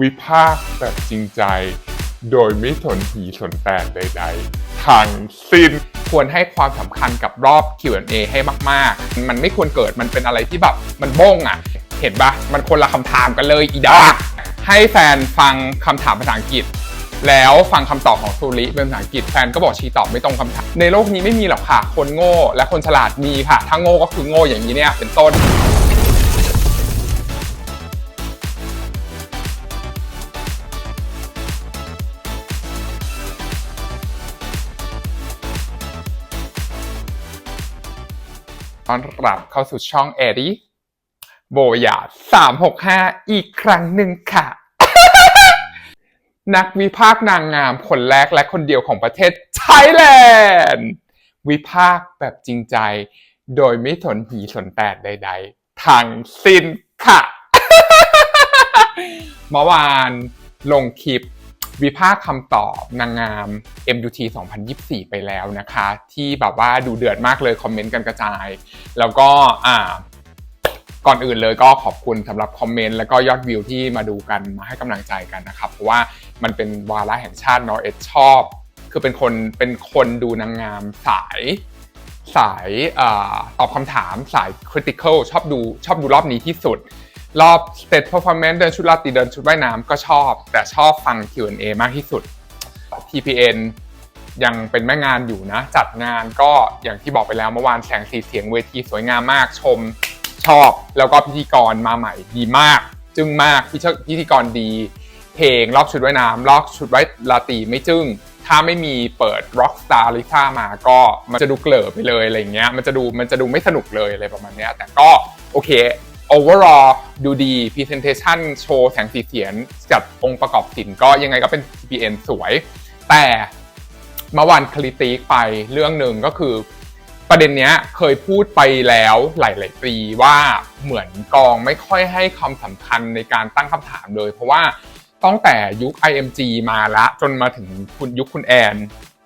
วิพากษ์แบบจริงใจ โดยไม่สนหีสนแตนใดๆทางสิ้นควรให้ความสำคัญกับรอบ Q&A ให้มากๆ มันไม่ควรเกิดมันเป็นอะไรที่แบบ มันบ้งอะ เห็นปะมันคนละคำถามกันเลยอีดาให้แฟนฟังคำถามภาษาอังกฤษ แล้วฟังคำตอบของซูริเป็นภาษาอังกฤษแฟนก็บอกชีตอบไม่ตรงคำถาม ในโลกนี้ไม่มีหรอกค่ะ คนโง่ และคนฉลาดมีค่ะ ถ้าโง่ก็คือโง่อย่างนี้เนี่ยเป็นต้น ต้อนรับเข้าสู่ช่องเอริโบยา365อีกครั้งหนึ่งค่ะ นักวิพากษ์นางงามคนแรกและคนเดียวของประเทศไทยแลนด์วิพากษ์แบบจริงใจ โดยไม่สนหีสนแตดใด ๆทางสิ้นค่ะ เมื่อวานลงคลิป วิพากษ์คำตอบนางงาม MUT 2024 ไปแล้วนะคะ ที่แบบว่าดูเดือดมากเลยคอมเมนต์กันกระจาย แล้วก็อ่าก่อนอื่นเลยก็ขอบคุณสำหรับคอมเมนต์แล้วก็ยอดวิวที่มาดูกันมาให้กำลังใจกันนะครับ เพราะว่ามันเป็นวาระแห่งชาติเนาะเอ็ดชอบ คือเป็นคนเป็นคนดูนางงามสายสายอาตอบคำถามสาย critical ชอบดูชอบดูรอบนี้ที่สุด รอบ stage performance เดินชุดราตรีเดินชุดว่ายน้ำก็ชอบ แต่ชอบฟัง Q&A มากที่สุด TPN ยังเป็นแม่งานอยู่นะ จัดงานก็อย่างที่บอกไปแล้วเมื่อวานแสงสีเสียงเวทีสวยงามมากชมชอบ แล้วก็พิธีกรมาใหม่ดีมาก จึ้งมากพิธีกรดี เพลงรอบชุดว่ายน้ำรอบชุดว่ายราตรีไม่จึ้งถ้าไม่มีเปิด Rockstar Lisa มาก็มันจะดูเกลอไปเลยอะไรเงี้ยมันจะดูมันจะดูไม่สนุกเลยอะไรประมาณนี้แต่ก็โอเค overall ดูดี presentation โชว์แสงสีเสียงจัดองค์ประกอบสินก็ยังไงก็เป็น TPN สวย แต่เมื่อวานคลิติกไปเรื่องหนึ่งก็คือ ประเด็นเนี้ยเคยพูดไปแล้วหลาย ๆ ปีว่าเหมือนกองไม่ค่อยให้ความสำคัญในการตั้งคำถามเลย เพราะว่าตั้งแต่ยุค IMG มาละจนมาถึงคุณยุคคุณแอน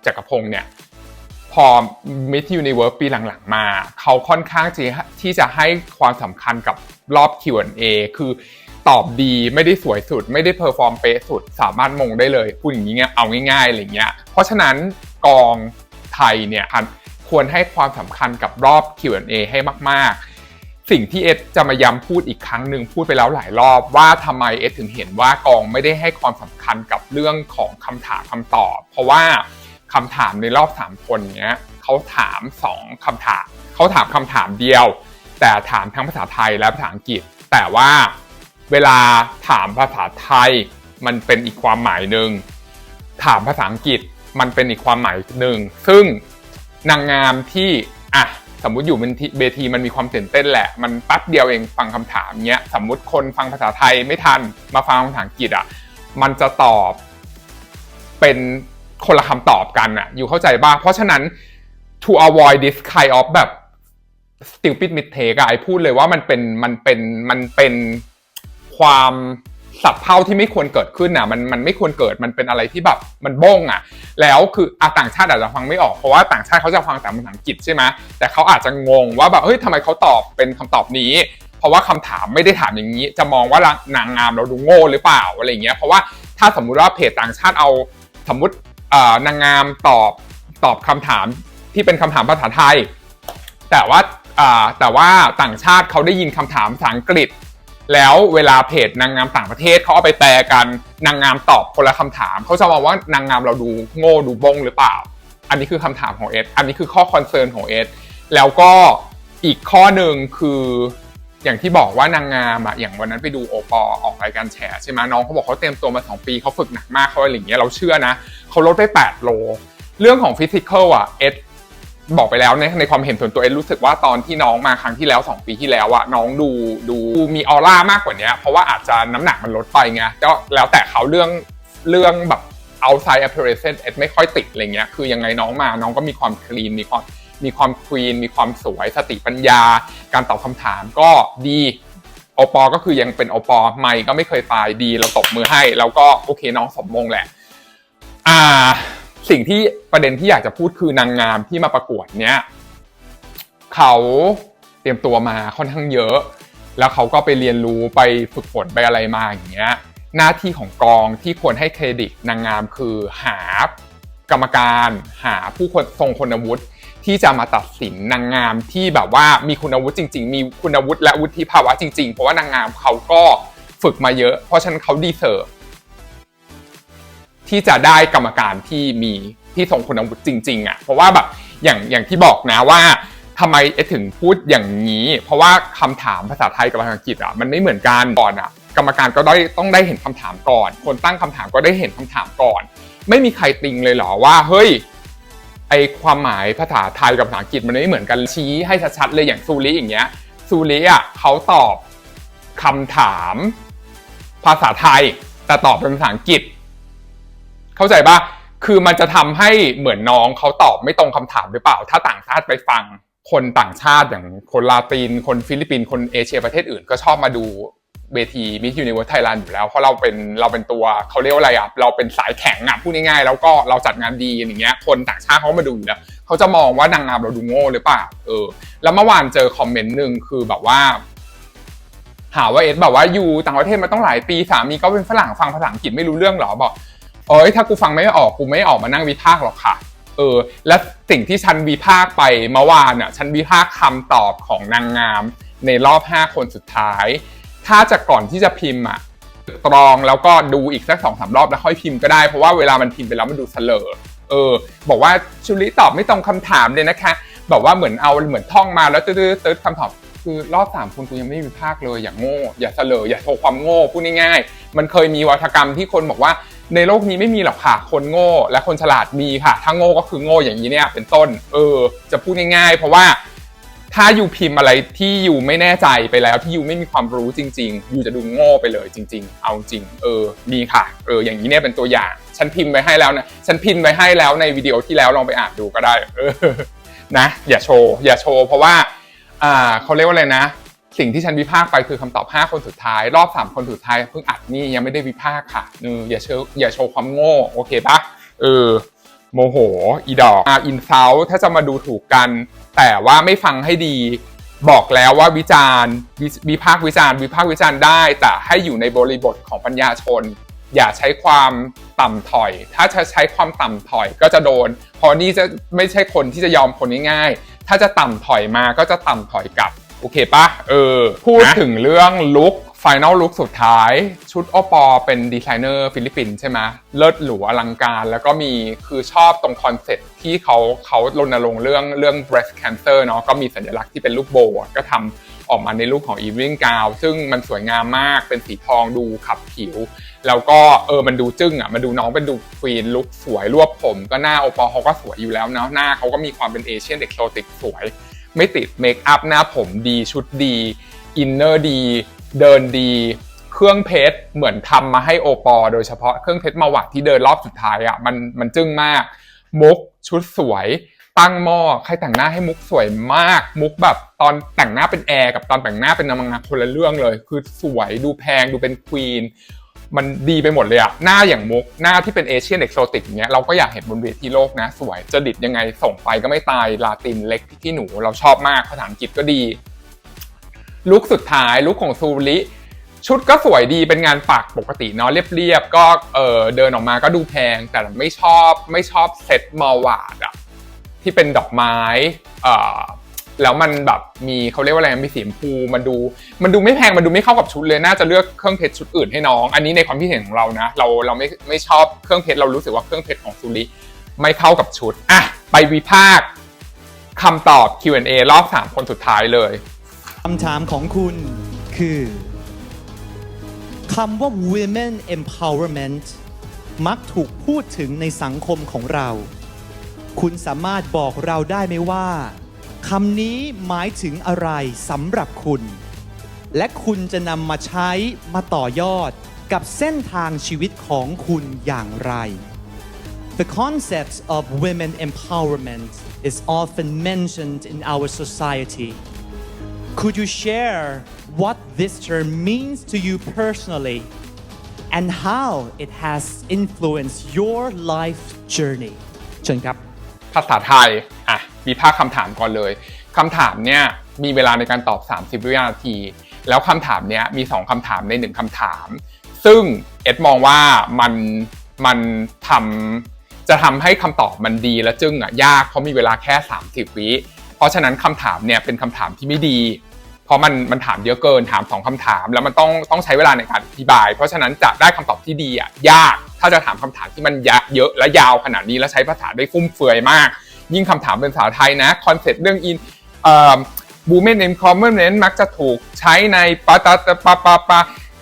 จักรพงศ์เนี่ย พอ Miss Universe ปีหลังๆ มา เขาค่อนข้างที่ที่จะให้ความสำคัญกับรอบ Q&A คือตอบดีไม่ได้สวยสุด ไม่ได้เพอร์ฟอร์มเป๊ะสุด สามารถมงได้เลยพูดอย่างนี้เงี้ยเอาง่ายๆอะไรเงี้ยเพราะฉะนั้นกองไทยเนี่ยควรให้ความสำคัญกับรอบ Q&A ให้มากๆสิ่งที่เอสจะมาย้ำพูดอีกครั้งหนึ่งพูดไปแล้วหลายรอบว่าทำไมเอสถึงเห็นว่ากองไม่ได้ให้ความสำคัญกับเรื่องของคำถามคำตอบ เพราะว่า คำถามในรอบ 3 คนเนี้ยเขาถาม 2คำถามเขาถามคำถามเดียว แต่ถามทั้งภาษาไทยและภาษาอังกฤษ แต่ว่าเวลาถามภาษาไทยมันเป็นอีกความหมายหนึ่งถามภาษาอังกฤษมันเป็นอีกความหมายหนึ่งซึ่งนางงามที่อะสมมติอยู่บนเวทีมันมีความตื่นเต้นแหละ มันแป๊บเดียวเองฟังคำถามเนี้ยสมมุติคนฟังภาษาไทยไม่ทันมาฟังภาษาอังกฤษอะมันจะตอบเป็น คนละคำตอบกันอะอยู่เข้าใจบ้างเพราะฉะนั้น to avoid this kind of แบบ stupid mistake อะไอพูดเลยว่ามันเป็นมันเป็นมันเป็นความสับเพร่าที่ไม่ควรเกิดขึ้นอะมันมันไม่ควรเกิดมันเป็นอะไรที่แบบมันบ้งอะ แล้วคืออะต่างชาติอาจจะฟังไม่ออกเพราะว่าต่างชาติเขาจะฟังแต่ภาษาอังกฤษใช่ไหมแต่เขาอาจจะงงว่าแบบเฮ้ยทำไมเขาตอบเป็นคำตอบนี้ เพราะว่าคำถามไม่ได้ถามอย่างนี้ จะมองว่านางงามเราดูโง่หรือเปล่าอะไรเงี้ยเพราะว่าถ้าสมมุติว่าเพจต่างชาติเอาสมมติ นางงามตอบตอบคำถามที่เป็นคำถามภาษาไทย แต่ว่าแต่ว่าต่างชาติเขาได้ยินคำถามภาษาอังกฤษ แล้วเวลาเพจนางงามต่างประเทศเขาเอาไปแปลกันนางงามตอบคนละคำถามเขาจะมองว่านางงามเราดูโง่ดูบงหรือเปล่า อันนี้คือคำถามของเอสอันนี้คือข้อคอนเซิร์นของเอสแล้วก็อีกข้อหนึ่งคือ อย่างที่บอกว่านางงามอะอย่างวันนั้นไปดูโอปอออกรายการแฉใช่ไหมน้องเขาบอกเขาเตรียมตัวมา 2 ปีเขาฝึกหนักมากเขาอะไรอย่างเงี้ยเราเชื่อนะเขาลดไป 8 โล เรื่องของฟิสิกอลอะเอสบอกไปแล้วในในความเห็นส่วนตัวเอสรู้สึกว่าตอนที่น้องมาครั้งที่แล้ว 2 ปีที่แล้วอะน้องดูดูมีออร่ามากกว่านี้เพราะว่าอาจจะน้ำหนักมันลดไปไงก็แล้วแต่เขาเรื่องเรื่องแบบ outside appearance เอสไม่ค่อยติดอะไรเงี้ยคือยังไงน้องมาน้องก็มีความคลีนมีความ มีความควีน มีความสวย สติปัญญา การตอบคำถามก็ดีโอปอก็คือยังเป็นโอปอไม่ก็ไม่เคยตายดี เราตบมือให้ แล้วก็โอเคน้องสมมงแหละ อ่า สิ่งที่ประเด็นที่อยากจะพูดคือนางงามที่มาประกวดเนี้ยเขาเตรียมตัวมาค่อนข้างเยอะ แล้วเขาก็ไปเรียนรู้ไปฝึกฝนไปอะไรมาอย่างเงี้ย หน้าที่ของกองที่ควรให้เครดิตนางงามคือหากรรมการ หาผู้คนทรงคุณวุฒิ ที่จะมาตัดสินนางงามที่แบบว่ามีคุณวุฒิจริง ๆ มีคุณวุฒิและวุฒิภาวะจริง ๆ เพราะว่านางงามเขาก็ฝึกมาเยอะ เพราะฉะนั้นเขาดีเซิร์ที่จะได้กรรมการที่มีที่ทรงคุณวุฒิจริง ๆอะเพราะว่าแบบอย่างอย่างที่บอกนะว่าทำไมเอถึงพูดอย่างนี้ เพราะว่าคำถามภาษาไทยกับภาษาอังกฤษอะมันไม่เหมือนกันก่อนอะกรรมการก็ได้ต้องได้เห็นคำถามก่อน คนตั้งคำถามก็ได้เห็นคำถามก่อน ไม่มีใครติงเลยเหรอว่าเฮ้ย ไอความหมายภาษาไทยกับภาษาอังกฤษมันไม่เหมือนกันชี้ให้ชัดๆเลยอย่างซูริอย่างเงี้ยซูริอะเขาตอบคำถามภาษาไทย แต่ตอบเป็นภาษาอังกฤษ เข้าใจปะคือมันจะทำให้เหมือนน้องเขาตอบไม่ตรงคำถามหรือเปล่า ถ้าต่างชาติไปฟังคนต่างชาติอย่างคนลาติน คนฟิลิปปินส์คนเอเชียประเทศอื่นก็ชอบมาดู เวทีมิสยูนิเวอร์ไทยแลนด์อยู่แล้ว เพราะเราเป็นเราเป็นตัวเขาเรียกว่าอะไรอะเราเป็นสายแข็งอะพูดง่ายๆแล้วก็เราจัดงานดีอย่างเงี้ยคนต่างชาติเขามาดูอยู่แล้วเขาจะมองว่านางงามเราดูโง่หรือเปล่าเออ แล้วเมื่อวานเจอคอมเมนต์หนึ่งคือแบบว่า หาว่าเอสแบบว่าอยู่ต่างประเทศมาต้องหลายปีสามีก็เป็นฝรั่งฟังภาษาอังกฤษไม่รู้เรื่องหรอบอกเอ้ยถ้ากูฟังไม่ออกกูไม่ออกมานั่งวิพากษ์หรอกค่ะเออและสิ่งที่ฉันวิพากษ์ไปเมื่อวานอะฉันวิพากษ์คำตอบของนางงามในรอบ 5 คนสุดท้าย ถ้าจะก่อนที่จะพิมพ์อะตรองแล้วก็ดูอีกสักสองสามรอบแล้วค่อยพิมพ์ก็ได้เพราะว่าเวลามันพิมพ์ไปแล้วมันดูเสลอเออ บอกว่าชุลิตอบไม่ตรงคำถามเลยนะคะบอกว่าเหมือนเอาเหมือนท่องมาแล้วตื้อๆๆคำตอบคือรอบสามคนกูยังไม่มีภาคเลยอย่าโง่ อย่าเสลออย่าโชว์ความโง่พูดง่ายๆมันเคยมีวัฒกรรมที่คนบอกว่าในโลกนี้ไม่มีหรอกค่ะ คนโง่ และคนฉลาดมีค่ะ ถ้าโง่ก็คือโง่อย่างนี้เนี่ยเป็นต้น เออ จะพูดง่ายๆ เพราะว่า ถ้าอยู่พิมพ์อะไรที่อยู่ไม่แน่ใจไปแล้วที่อยู่ไม่มีความรู้จริงๆอยู่จะดูโง่ไปเลยจริง ๆ เอาจริง เออมีค่ะ เออ อย่างนี้เนี่ยเป็นตัวอย่าง ฉันพิมพ์ไว้ให้แล้วนะ ฉันพิมพ์ไว้ให้แล้วในวิดีโอที่แล้วลองไปอ่านดูก็ได้ เออ นะ อย่าโชว์ อย่าโชว์ เพราะว่า อ่าเขาเรียกว่าอะไรนะ สิ่งที่ฉันวิพากษ์ไปคือคำตอบ 5 คนสุดท้าย รอบ 3 คนสุดท้ายเพิ่งอัดนี่ยังไม่ได้วิพากษ์ค่ะเอออย่าเชว์ อย่าโชว์ความโง่ โอเคปะเออ โมโห อีดอกอ่าอินเซาถ้าจะมาดูถูกกัน แต่ว่าไม่ฟังให้ดี บอกแล้วว่าวิจารณ์วิพากษ์วิจารณ์วิพากษ์วิจารณ์ได้ แต่ให้อยู่ในบริบทของปัญญาชน อย่าใช้ความต่ำถอย ถ้าจะใช้ความต่ำถอยก็จะโดน เพราะนี่จะไม่ใช่คนที่จะยอมคนง่ายๆถ้าจะต่ำถอยมาก็จะต่ำถอยกลับโอเคปะเออพูดถึงเรื่องลุค ไฟนลลุคสุดท้าย ชุดโอปอเป็นดีไซเนอร์ฟิลิปปินส์ใช่ไหมเลิศหรูอลังการ แล้วก็มีคือชอบตรงคอนเซ็ปต์ที่เขาเขารณรงค์เรื่องเรื่อง breast cancer เนาะก็มีสัญลักษณ์ที่เป็นรูปโบว์ก็ทำออกมาในรูปของ evening gown ซึ่งมันสวยงามมากเป็นสีทองดูขับผิว แล้วก็เออมันดูจึ้งอะมันดูน้องเป็นดูควีนลุคสวยรวบผม ก็หน้าโอปอเขาก็สวยอยู่แล้วเนาะหน้าเขาก็มีความเป็นเอเชียนเอ็กโซติกสวย ไม่ติดเมคอัพหน้าผมดีชุดดีอินเนอร์ดี เดินดีเครื่องเพชรเหมือนทำมาให้โอปอ โดยเฉพาะเครื่องเพชรมาวัดที่เดินรอบสุดท้ายอะมันมันจึ้งมาก มุกชุดสวย ตั้งหม้อใครแต่งหน้าให้มุกสวยมาก มุกแบบตอนแต่งหน้าเป็นแอร์กับตอนแต่งหน้าเป็นนางงามคนละเรื่องเลย คือสวยดูแพงดูเป็นควีนมันดีไปหมดเลยอะหน้าอย่างมุกหน้าที่เป็นเอเชียนเอกโซติกอย่างเงี้ยเราก็อยากเห็นบนเวทีโลกนะ สวยจะดิดยังไงส่งไปก็ไม่ตายลาตินเล็กที่หนูเราชอบมากภาษาอังกฤษก็ดี ลุคสุดท้ายลุคของซูริชุดก็สวยดีเป็นงานปักปกติเนาะเรียบๆก็เออเดินออกมาก็ดูแพง แต่ไม่ชอบไม่ชอบเซ็ตมาวาดอะที่เป็นดอกไม้เออแล้วมันแบบมีเขาเรียกว่าอะไรมีสีชมพูมันดูมันดูไม่แพงมันดูไม่เข้ากับชุดเลยน่าจะเลือกเครื่องเพชรชุดอื่นให้น้อง อันนี้ในความคิดเห็นของเรานะ เราเราไม่ไม่ชอบเครื่องเพชรเรารู้สึกว่าเครื่องเพชรของซูริไม่เข้ากับชุดอะไปวิพากษ์คำตอบ Q&A รอบสามคนสุดท้ายเลย คำถามของคุณคือคำว่า women empowerment มักถูกพูดถึงในสังคมของเรา คุณสามารถบอกเราได้ไหมว่าคำนี้หมายถึงอะไรสำหรับคุณ และคุณจะนำมาใช้มาต่อยอดกับเส้นทางชีวิตของคุณอย่างไร The concept of women empowerment is often mentioned in our society. Could you share what this term means to you personally and how it has influenced your life journey? เชิญครับ ภาษาไทย อะ มีภาคคำถามก่อนเลย คำถามเนี่ยมีเวลาในการตอบ 30 วินาที แล้วคำถามเนี้ยมี 2คำถามใน 1คำถาม ซึ่งเอ็ดมองว่ามันมันทำจะทำให้คำตอบมันดีและจึ้งอะยากเพราะมีเวลาแค่ 30 วิ เพราะฉะนั้นคำถามเนี่ยเป็นคำถามที่ไม่ดี เพราะมันมันถามเยอะเกินถามสองคำถาม แล้วมันต้องต้องใช้เวลาในการอธิบาย เพราะฉะนั้นจะได้คำตอบที่ดีอะยาก ถ้าจะถามคำถามที่มันยะเยอะและยาวขนาดนี้แล้วใช้ภาษาได้ฟุ่มเฟือยมาก ยิ่งคำถามเป็นภาษาไทยนะคอนเซ็ปต์เรื่องอินเอ่อ women empowerment มักจะถูกใช้ในปะตะตะปะปะปะ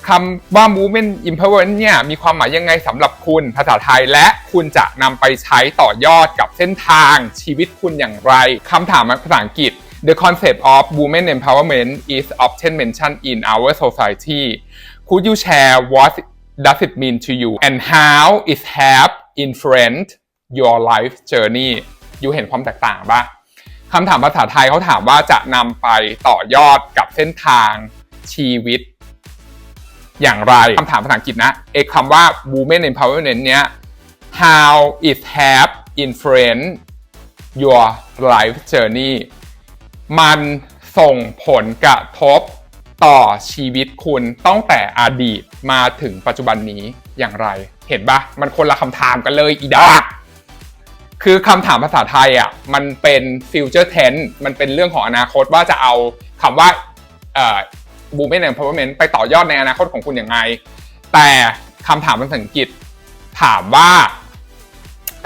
คำว่า women empowerment เนี่ยมีความหมายยังไงสำหรับคุณภาษาไทย และคุณจะนำไปใช้ต่อยอดกับเส้นทางชีวิตคุณอย่างไรคำถามภาษาอังกฤษ The concept of women empowerment is often mentioned in our society Could you share what does it mean to you and how it have influenced your life journey อยู่เห็นความแตกต่างปะคำถามภาษาไทยเขาถามว่าจะนำไปต่อยอดกับเส้นทางชีวิต อย่างไรคำถามภาษาอังกฤษนะเอกคำว่า women empowerment เนี้ย how it have influenced your life journey มันส่งผลกระทบต่อชีวิตคุณตั้งแต่อดีตมาถึงปัจจุบันนี้อย่างไร เห็นปะมันคนละคำถามกันเลยอีดอกคือคำถามภาษาไทยอะมันเป็น future tense มันเป็นเรื่องของอนาคตว่าจะเอาคำว่า เอ่อ women empowerment ไปต่อยอดในอนาคตของคุณอยังไง แต่คำถามภาษาอังกฤษถามว่า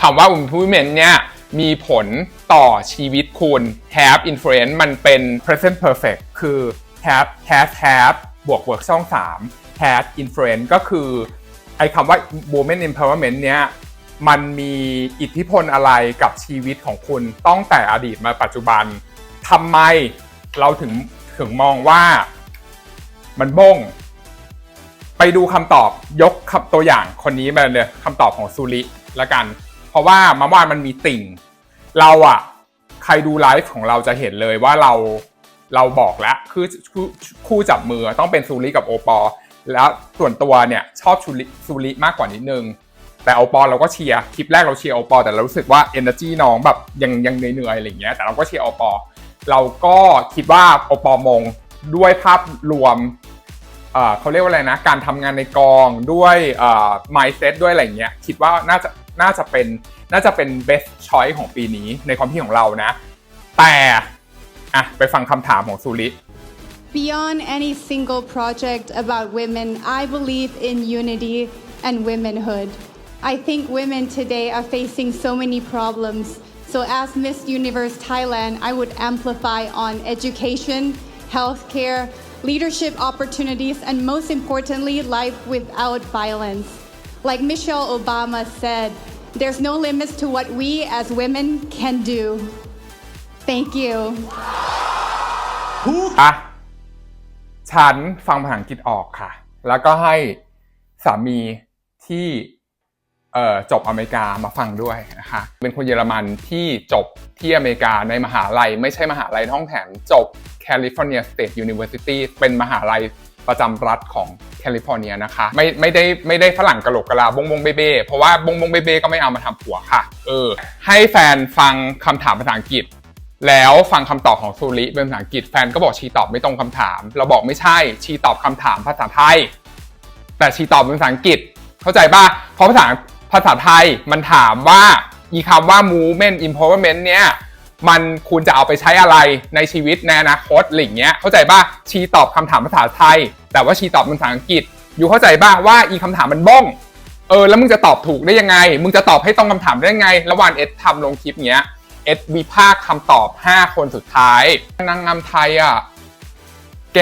คำว่า women เนี่ยมีผลต่อชีวิตคุณ have influence มันเป็น present perfect คือ have has have บวก work ช่อง 3 has influence ก็คือ ไอ้คำว่า women empowerment เนี้ยมันมีอิทธิพลอะไรกับชีวิตของคุณตั้งแต่อดีตมาปัจจุบันทำไมเราถึงถึงมองว่า มันบ้ง ไปดูคำตอบยกคำตัวอย่างคนนี้มาเลยคำตอบของซูริละกัน เพราะว่ามื่อวานมันมีติ่ง เราอะใครดูไลฟ์ของเราจะเห็นเลยว่าเราเราบอกแล้วคือคู่จับมือต้องเป็นซูริกับโอปอล์แล้วส่วนตัวเนี่ยชอบชูริซูริมากกว่านิดนึงแต่โอปอล์เราก็เชียร์คลิปแรกเราเชียร์โอปอล์แต่เรารู้สึกว่า energy น้องแบบยังยังเหนื่อยๆอะไรอย่างเงี้ยแต่เราก็เชียร์โอปอล์เราก็คิดว่าโอปอล์มงด้วยภาพรวม เออเขาเรียกว่าอะไรนะ การทำงานในกองด้วยเอ่อ mindset ด้วยอะไรเงี้ยคิดว่าน่าจะน่าจะเป็นน่าจะเป็น best choice ของปีนี้ในความคิดของเรานะ แต่อะไปฟังคำถามของซูริ Beyond any single project about women, I believe in unity and womenhood. I think women today are facing so many problems. So, as Miss Universe Thailand, I would amplify on education, healthcare, leadership opportunities, and most importantly, life without violence. Like Michelle Obama said, there's no limits to what we as women can do. Thank you. อะฉันฟังภาษาอังกฤษออกค่ะ แล้วก็ให้สามีที่ จบอเมริกามาฟังด้วยนะคะเป็นคนเยอรมันที่จบที่อเมริกาในมหาลัย ไม่ใช่มหาลัยท้องแถมจบ California State University เป็นมหาลัยประจำรัฐของแคลิฟอร์เนียนะคะ ไม่ไม่ได้ไม่ได้ฝรั่งกะโหลกกะลาบงบงเบเบ้เพราะว่าบงบงเบเบ้ก็ไม่เอามาทำผัวค่ะ เออ ให้แฟนฟังคำถามภาษาอังกฤษ แล้วฟังคำตอบของซูริเป็นภาษาอังกฤษแฟนก็บอกชีตอบไม่ตรงคำถาม เราบอกไม่ใช่ชีตอบคำถามภาษาไทย แต่ชีตอบเป็นภาษาอังกฤษ เข้าใจป่ะเพราะภาษา ภาษาไทยมันถามว่าอีคำว่า movement empowerment เนี่ยมันคุณจะเอาไปใช้อะไรในชีวิตในอนาคตอะไรอย่างเงี้ยเข้าใจป่ะชีตอบคำถามภาษาไทย แต่ว่าชีตอบเป็นภาษาอังกฤษ อยู่เข้าใจป่ะว่าอีคำถามมันบ้องเออแล้วมึงจะตอบถูกได้ยังไง มึงจะตอบให้ตรงคำถามได้ยังไง ระหว่างเอ็ดทำลงคลิปเนี้ยเอ็ดวิพากษ์คำตอบ 5 คนสุดท้ายนางงามไทยอะ แก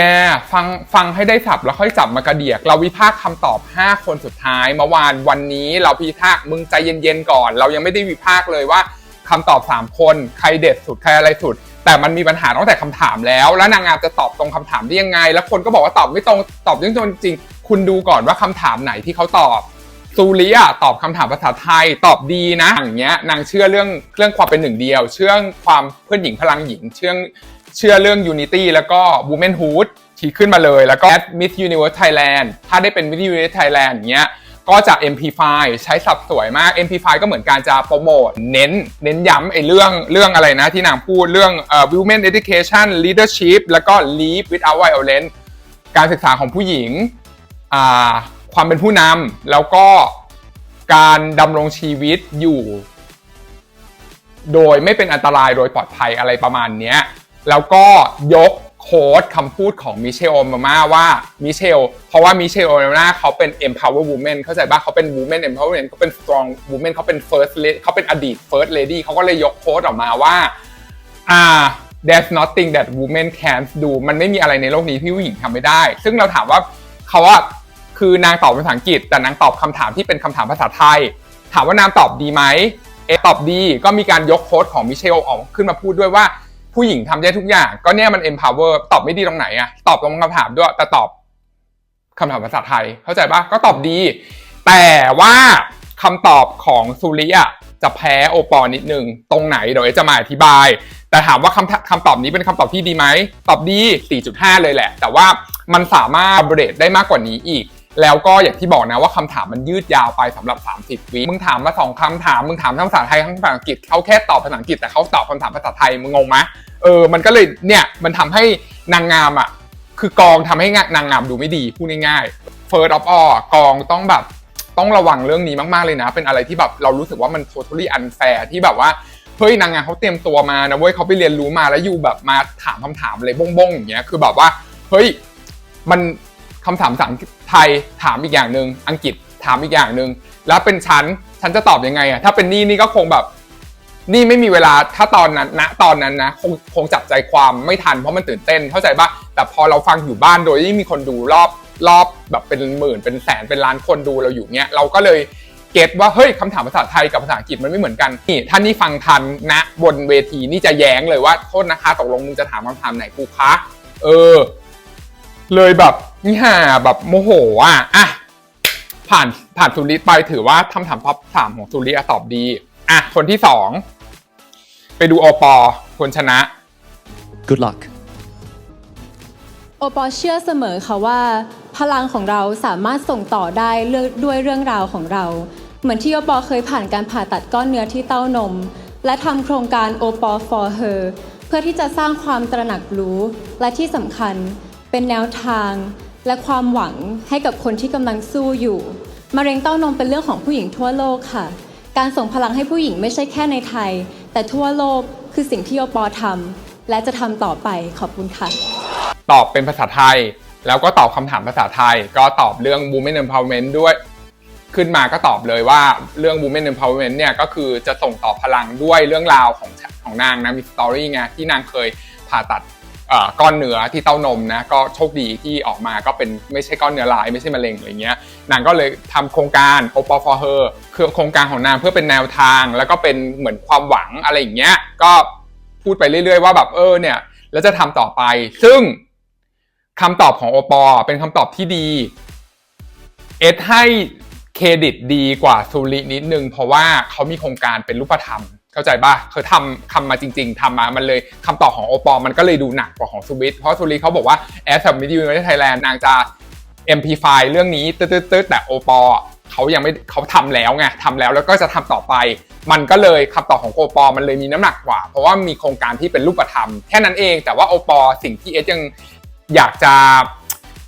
ฟังฟังให้ได้สับแล้วค่อยจับมากระเดียก เราวิพากษ์คำตอบ 5 คนสุดท้ายเมื่อวานวันนี้เราพิพากษ์มึงใจเย็นๆก่อน เรายังไม่ได้วิพากษ์เลยว่าคำตอบ 3 คนใครเด็ดสุดใครอะไรสุด แต่มันมีปัญหาตั้งแต่คำถามแล้ว แล้วนางงามจะตอบตรงคำถามได้ยังไง แล้วคนก็บอกว่าตอบไม่ตรงตอบไม่ตรงจริงคุณดูก่อนว่าคำถามไหนที่เขาตอบซูริอะตอบคำถามภาษาไทยตอบดีนะอย่างเงี้ยนางเชื่อเรื่องเรื่องความเป็นหนึ่งเดียว เชื่อความเพื่อนหญิงพลังหญิง เชื่อ เชื่อเรื่อง Unity แล้วก็ Womanhood ที่ขึ้นมาเลย แล้วก็ Miss Universe Thailand ถ้าได้เป็น Miss Universe Thailand อย่างเงี้ยก็จะ MP5 ใช้สับสวยมาก MP5 ก็เหมือนการจะโปรโมทเน้น เน้นย้ำไอ้เรื่องเรื่องอะไรนะที่นางพูดเรื่องเอ่อ Women Education Leadership แล้วก็ Lead Without Violence การศึกษาของผู้หญิงอ่าความเป็นผู้นำแล้วก็การดำรงชีวิตอยู่ โดยไม่เป็นอันตรายโดยปลอดภัยอะไรประมาณเนี้ย แล้วก็ยกโค้ดคำพูดของมิเชลโอมาม่าว่ามิเชลเพราะว่ามิเชลโอมาม่าเขาเป็น empower woman เข้าใจป่ะเขาเป็น woman empowerment เขาเป็น strong woman เขาเป็น first lady เขาเป็นอดีต first lady เขาก็เลยยกโค้ดออกมาว่าอ่า there's nothing that women can't do มันไม่มีอะไรในโลกนี้ที่ผู้หญิงทำไม่ได้ ซึ่งเราถามว่าเขาว่าคือนางตอบเป็นภาษาอังกฤษ แต่นางตอบคำถามที่เป็นคำถามภาษาไทย ถามว่านางตอบดีไหมเอตอบดีก็มีการยกโค้ดของมิเชลออกขึ้นมาพูดด้วยว่า ผู้หญิงทำได้ทุกอย่าง ก็เนี่ยมัน empower ตอบไม่ดีตรงไหนอะตอบตรงคำถามด้วย แต่ตอบคำถามภาษาไทย เข้าใจปะก็ตอบดี แต่ว่าคำตอบของซูริอะจะแพ้โอปอลนิดนึง ตรงไหนเดี๋ยวจะมาอธิบาย แต่ถามว่าคำคำตอบนี้เป็นคำตอบที่ดีไหม ตอบดี 4.5 เลยแหละ แต่ว่ามันสามารถเบรดได้มากกว่านี้อีก แล้วก็อย่างที่บอกนะว่าคำถามมันยืดยาวไปสำหรับ 30วิมึงถามมาสองคำถามมึงถามทั้งภาษาไทยทั้งภาษาอังกฤษเขาแค่ตอบภาษาอังกฤษแต่เขาตอบคำถามภาษาไทยมึงงงไหมเออมันก็เลยเนี่ยมันทำให้นางงามอะคือกองทำให้นางงามดูไม่ดีพูดง่ายๆ first of all กองต้องแบบต้องระวังเรื่องนี้มากๆเลยนะ เป็นอะไรที่แบบเรารู้สึกว่ามัน totally unfair ที่แบบว่าเฮ้ยนางงามเขาเตรียมตัวมานะเว้ยเขาไปเรียนรู้มาแล้วอยู่แบบมาถามคำถามอะไรบ้งๆอย่างเงี้ยคือแบบว่าเฮ้ยมันคำถามภาษา ไทยถามอีกอย่างหนึ่งอังกฤษถามอีกอย่างหนึ่งแล้วเป็นฉันฉันจะตอบยังไงอะถ้าเป็นนี่นี่ก็คงแบบนี่ไม่มีเวลาถ้าตอนนั้นณตอนนั้นนะคงคงจับใจความไม่ทันเพราะมันตื่นเต้นเข้าใจปะแต่พอเราฟังอยู่บ้านโดยที่มีคนดูรอบรอบแบบเป็นหมื่นเป็นแสนเป็นล้านคนดูเราอยู่เนี้ยเราก็เลยเก็ตว่าเฮ้ยคำถามภาษาไทยกับภาษาอังกฤษมันไม่เหมือนกันนี่ท่านนี่ฟังทันณบนเวทีนี่จะแย้งเลยว่าโทษนะคะตกลงมึงจะถามคำถามไหนกูคะเออ เลยแบบ นี่ห่าแบบโมโหอะอะผ่านผ่านสุริไปถือว่าคำถามท็อปสามของสุริอะตอบดี อะ คนที่สอง ไปดูโอปอคนชนะ good luck โอปอเชื่อเสมอค่ะว่า พลังของเราสามารถส่งต่อได้เรื่องด้วยเรื่องราวของเรา เหมือนที่โอปอเคยผ่านการผ่าตัดก้อนเนื้อที่เต้านม และทำโครงการโอปอ for her เพื่อที่จะสร้างความตระหนักรู้ และที่สำคัญเป็นแนวทาง และความหวังให้กับคนที่กำลังสู้อยู่มะเร็งเต้านมเป็นเรื่องของผู้หญิงทั่วโลกค่ะ การส่งพลังให้ผู้หญิงไม่ใช่แค่ในไทย แต่ทั่วโลกคือสิ่งที่โอปอทำและจะทำต่อไปขอบคุณค่ะ ตอบเป็นภาษาไทย แล้วก็ตอบคำถามภาษาไทย ก็ตอบเรื่อง women empowerment ด้วย ขึ้นมาก็ตอบเลยว่าเรื่อง women empowerment เนี่ยก็คือจะส่งต่อพลังด้วยเรื่องราวของของนางนะมีสตอรี่ไงที่นางเคยผ่าตัด ก้อนเนื้อที่เต้านมนะก็โชคดีที่ออกมาก็เป็นไม่ใช่ก้อนเนื้อลายไม่ใช่มะเร็งอะไรเงี้ยนางก็เลยทำโครงการ o p a for her คือโครงการของนางเพื่อเป็นแนวทาง แล้วก็เป็นเหมือนความหวังอะไรอย่างเงี้ยก็พูดไปเรื่อยๆว่าแบบเออเนี่ยแล้วจะทำต่อไป ซึ่งคำตอบของโอปอเป็นคำตอบที่ดีเอสให้เครดิตดีกว่าซูรินิดนึงเพราะว่าเขามีโครงการเป็นรูปธรรม เข้าใจป่ะเขาทำทำมาจริง ๆทำมา มันเลยคำตอบของโอปอมันก็เลยดูหนักกว่าของซูริเพราะซูริเขาบอกว่าแอสแบบมิดิวในไทยแลนด์นางจะ amplify เรื่องนี้ตืดๆแต่โอปอเขายังไม่เขาทำแล้วไงทำแล้วแล้วก็จะทำต่อไป มันก็เลยคำตอบของโอปอมันเลยมีน้ำหนักกว่า เพราะว่ามีโครงการที่เป็นรูปธรรม แค่นั้นเองแต่ว่าโอปอสิ่งที่เอสยังอยากจะ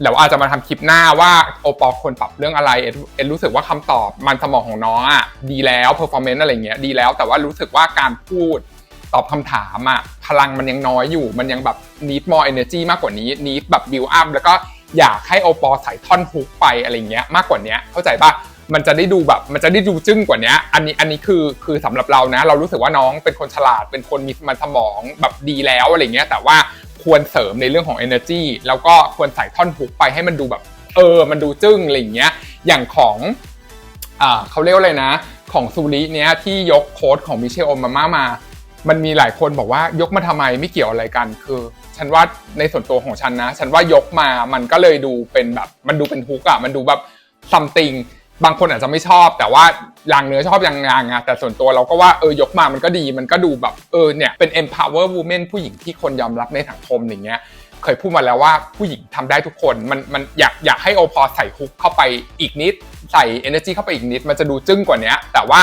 เดี๋ยวอาจจะมาทำคลิปหน้าว่าโอปอควรปรับเรื่องอะไร เอ็นเอรู้สึกว่าคำตอบมันสมองของน้องอะดีแล้วเพอร์ฟอร์แมนซ์อะไรเงี้ยดีแล้ว แต่ว่ารู้สึกว่าการพูดตอบคำถามอะพลังมันยังน้อยอยู่ มันยังแบบ need more energy มากกว่านี้ need แบบ build up แล้วก็อยากให้โอปอใส่ท่อนฮุกไปอะไรเงี้ยมากกว่านี้เข้าใจปะมันจะได้ดูแบบมันจะได้ดูจึ้งกว่านี้อันนี้อันนี้คือคือสำหรับเรานะ เรารู้สึกว่าน้องเป็นคนฉลาดเป็นคนมีมันสมองแบบดีแล้วอะไรเงี้ยแต่ว่า ควรเสริมในเรื่องของ energy แล้วก็ควรใส่ท่อนฮุกไปให้มันดูแบบ เออ มันดูจึ้งอะไรอย่างเงี้ย อย่างของอ่าเขาเรียกอะไรนะ ของซูริเนี้ยที่ยกโค้ดของมิเชลโอมาม่ามา มันมีหลายคนบอกว่ายกมาทำไมไม่เกี่ยวอะไรกัน คือ ฉันว่าในส่วนตัวของฉันนะ ฉันว่ายกมามันก็เลยดูเป็นแบบ มันดูเป็นฮุกอะมันดูแบบ something บางคนอาจจะไม่ชอบแต่ว่าลางเนื้อชอบยังงางอะแต่ส่วนตัวเราก็ว่าเออยกมามันก็ดีมันก็ดูแบบเออเนี่ยเป็น empower woman ผู้หญิงที่คนยอมรับในสังคมอย่างเงี้ยเคยพูดมาแล้วว่าผู้หญิงทำได้ทุกคนมันมันอยากอยากให้โอปอใส่ฮุกเข้าไปอีกนิด ใส่ energy เข้าไปอีกนิด มันจะดูจึ้งกว่านี้แต่ว่า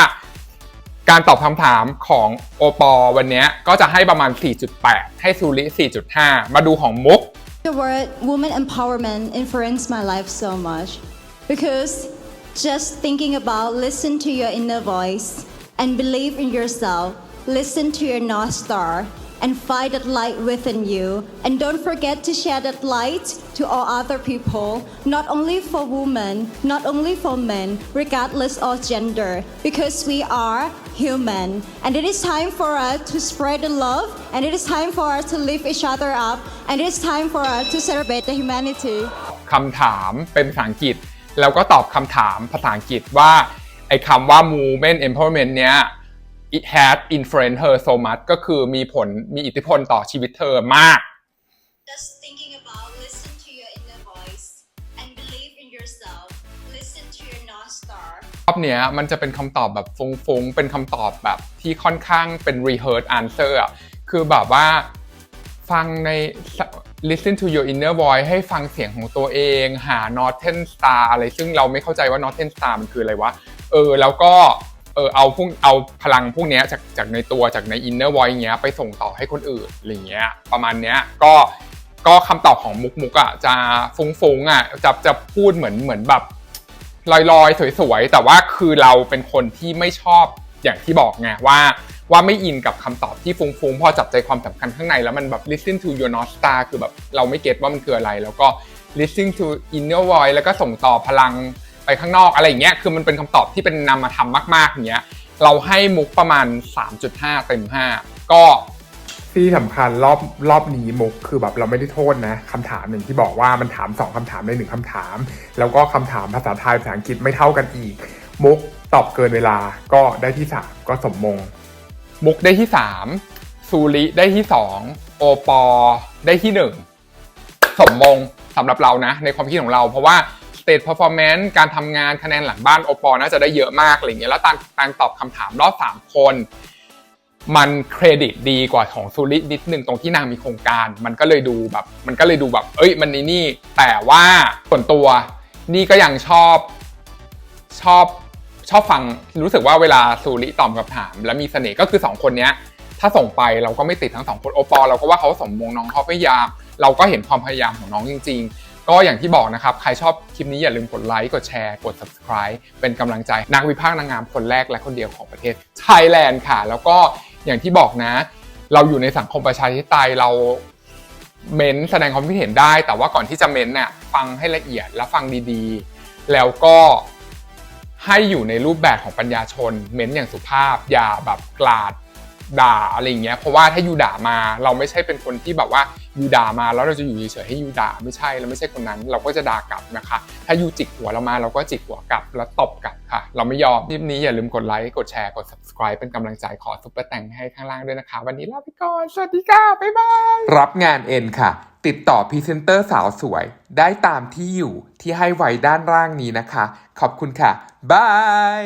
การตอบคำถามของโอปอวันนี้ก็จะให้ประมาณ 4.8 ให้ซูริ 4.5 มาดูของมุก The word woman empowerment influenced my life so much. because just thinking about listen to your inner voice and believe in yourself listen to your north star and find that light within you and don't forget to share that light to all other people not only for women not only for men regardless of gender because we are human and it is time for us to spread the love and it is time for us to lift each other up and it is time for us to celebrate the humanity คำถามเป็นภาษาอังกฤษ แล้วก็ตอบคำถามภาษาอังกฤษว่าไอ้คำว่า movement empowerment เนี้ย it has influenced her so much ก็คือมีผลมีอิทธิพลต่อชีวิตเธอมาก Just thinking about listen to your inner voice and believe in yourself. Listen to your North Star. รอบเนี้ยมันจะเป็นคำตอบแบบฟุ้งๆ เป็นคำตอบแบบที่ค่อนข้างเป็น rehearsed answer อะคือแบบว่าฟังใน listen to your inner voice ให้ฟังเสียงของตัวเอง หา northern star อะไรซึ่งเราไม่เข้าใจว่า northern star มันคืออะไรวะ เออ แล้วก็เออเอาพวกเอาพลังพวกนี้จากจากในตัวจากใน inner voice เงี้ยไปส่งต่อให้คนอื่นอะไรเงี้ย ประมาณเนี้ยก็ก็คำตอบของมุกมุกอะจะฟุ้งๆอะจะจะพูดเหมือนเหมือนแบบลอยๆ สวยๆ แต่ว่าคือเราเป็นคนที่ไม่ชอบอย่างที่บอกไงว่า ว่าไม่อินกับคำตอบที่ฟุ้งๆ พอจับใจความสำคัญข้างในแล้วมันแบบ listen to your north star คือแบบเราไม่เก็ตว่ามันคืออะไร แล้วก็ listen to inner voice แล้วก็ส่งต่อพลังไปข้างนอกอะไรอย่างเงี้ยคือมันเป็นคำตอบที่เป็นนามธรรมมากๆอย่างเงี้ยเราให้มุกประมาณ 3.5 เต็ม 5 ก็ที่สำคัญรอบรอบนี้มุกคือแบบเราไม่ได้โทษนะคำถามหนึ่งที่บอกว่ามันถามสองคำถามในหนึ่งคำถาม แล้วก็คำถามภาษาไทยภาษาอังกฤษไม่เท่ากันอีก มุกตอบเกินเวลาก็ได้ที่สามก็สมมง มุกได้ที่ 3 ซูริได้ที่ 2 โอปอได้ที่ 1 สมมงสำหรับเรานะ ในความคิดของเราเพราะว่า state performance การทำงานคะแนนหลังบ้านโอปอน่าจะได้เยอะมากอะไรเงี้ยแล้วการการตอบคำถามรอบ 3 คน มันเครดิตดีกว่าของซูรินิดนึงตรงที่นางมีโครงการ มันก็เลยดูแบบ มันก็เลยดูแบบ เอ้ยมันนี่นี่แต่ว่าส่วนตัวนี่ก็ยังชอบชอบ ชอบฟังรู้สึกว่าเวลาซูริตอบคำถาม แล้วมีเสน่ห์ก็คือ 2 คนเนี้ยถ้าส่งไปเราก็ไม่ติดทั้งสองคนโอปอลเราก็ว่าเขาสมมงน้องเขาพยายามเราก็เห็นความพยายามของน้องจริง ๆ ก็อย่างที่บอกนะครับ ใครชอบคลิปนี้อย่าลืมกดไลค์กดแชร์กด subscribe เป็นกำลังใจนักวิพากษ์นางงามคนแรกและคนเดียวของประเทศไทยแลนด์ค่ะ แล้วก็อย่างที่บอกนะ เราอยู่ในสังคมประชาธิปไตยเราเม้นแสดงความคิดเห็นได้ แต่ว่าก่อนที่จะเม้นเนี่ยฟังให้ละเอียดและฟังดีๆ แล้วก็ ให้อยู่ในรูปแบบของปัญญาชน เม้นอย่างสุภาพ อย่าแบบกลาดด่าอะไรอย่างเงี้ยเพราะว่าถ้ายูด่ามาเราไม่ใช่เป็นคนที่แบบว่ายูด่ามาแล้วเราจะอยู่เฉยๆให้ยูด่าไม่ใช่เราไม่ใช่คนนั้น เราก็จะด่ากลับนะคะ ถ้ายูจิกหัวเรามาเราก็จิกหัวกลับแล้วตบกลับค่ะ เราไม่ยอมคลิปนี้อย่าลืมกดไลค์กดแชร์กด subscribe เป็นกำลังใจขอซุปเปอร์แต่งให้ข้างล่างด้วยนะคะ วันนี้ลาไปก่อนสวัสดีค่ะบ๊ายบายรับงานเอ็นค่ะ ติดต่อพรีเซนเตอร์สาวสวย ได้ตามที่อยู่ที่ให้ไว้ด้านล่างนี้นะคะ ขอบคุณค่ะ บาย